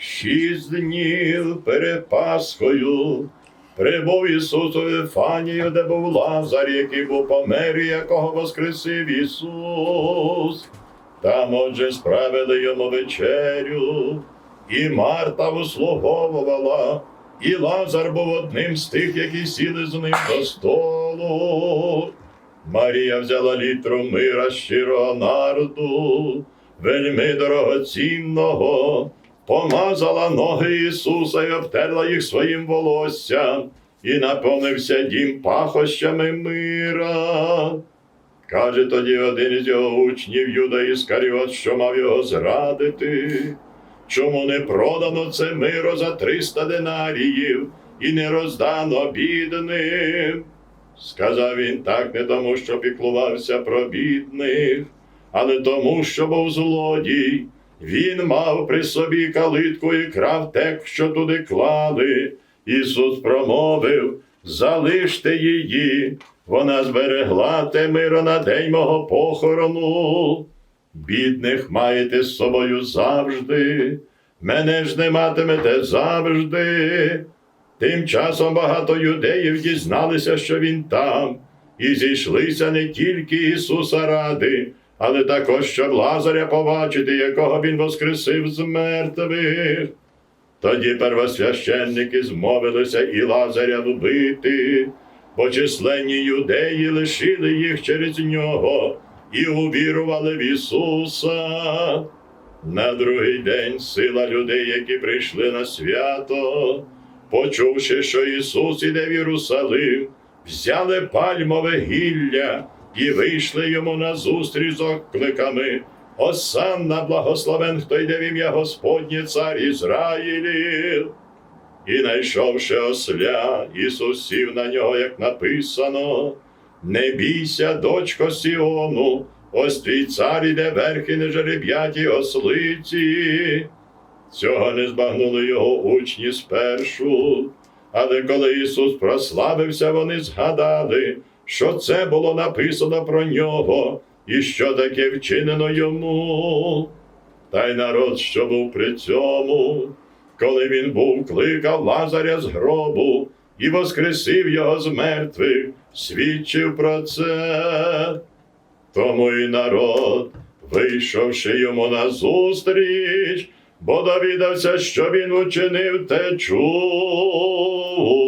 Шість днів перед Пасхою прибув Ісус у Вифанію, де був Лазар, який був помер, якого воскресив Ісус. Там, отже, справили йому вечерю, і Марта услуговувала, і Лазар був одним з тих, які сіли з ним до столу. Марія взяла літру мира щирого нарду, вельми дорогоцінного, помазала ноги Ісуса і обтерла їх своїм волоссям, і наповнився дім пахощами мира. Каже тоді один із його учнів Юда Іскаріот, що мав його зрадити. Чому не продано це миро за триста динаріїв і не роздано бідним? Сказав він так не тому, що піклувався про бідних, але тому, що був злодій. Він мав при собі калитку і крав те, що туди клали. Ісус промовив: залиште її, вона зберегла те миро на день мого похорону. Бідних маєте з собою завжди, мене ж не матимете завжди. Тим часом багато юдеїв дізналися, що він там, і зійшлися не тільки Ісуса ради, але також щоб Лазаря побачити, якого він воскресив з мертвих. Тоді первосвященники змовилися і Лазаря вбити, бо численні юдеї лишили їх через нього і увірували в Ісуса. На другий день сила людей, які прийшли на свято, почувши, що Ісус іде в Єрусалим, взяли пальмове гілля і вийшли йому назустріч з окликами. Осанна благословен, хто йде в ім'я Господнє цар Ізраїлів. І найшовши осля, Ісус сів на нього, як написано. Не бійся, дочко Сіону, ось твій цар іде верхи на жереб'ятій ослиці. Цього не збагнули його учні спершу. Але коли Ісус прославився, вони згадали, що це було написано про нього і що таке вчинено йому. Та й народ, що був при цьому, коли він був, кликав Лазаря з гробу і воскресив його з мертвих, свідчив про це. Тому і народ, вийшовши йому назустріч, бо довідався, що він учинив те чудо.